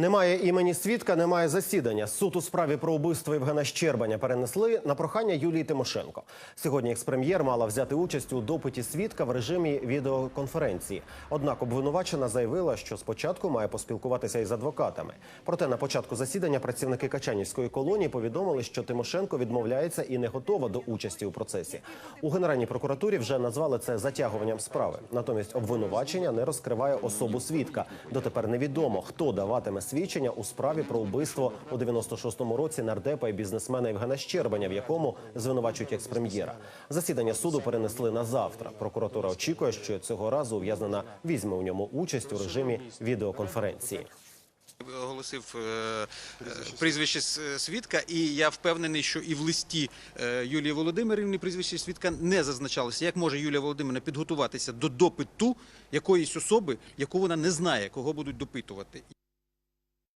Немає імені свідка, немає засідання. Суд у справі про вбивство Євгена Щербаня перенесли на прохання Юлії Тимошенко. Сьогодні експрем'єр мала взяти участь у допиті свідка в режимі відеоконференції. Однак обвинувачена заявила, що спочатку має поспілкуватися із адвокатами. Проте на початку засідання працівники Качанівської колонії повідомили, що Тимошенко відмовляється і не готова до участі у процесі. У Генеральній прокуратурі вже назвали це затягуванням справи. Натомість обвинувачення не розкриває особу свідка. Дотепер невідомо, хто даватиме свідчення у справі про вбивство у 96-му році нардепа і бізнесмена Євгена Щербаня, в якому звинувачують експрем'єра. Засідання суду перенесли на завтра. Прокуратура очікує, що цього разу ув'язнена візьме у ньому участь у режимі відеоконференції. оголосив е, е, прізвище свідка, і я впевнений, що і в листі е, Юлії Володимирівни прізвище свідка не зазначалося. Як може Юлія Володимирівна підготуватися до допиту якоїсь особи, яку вона не знає, кого будуть допитувати?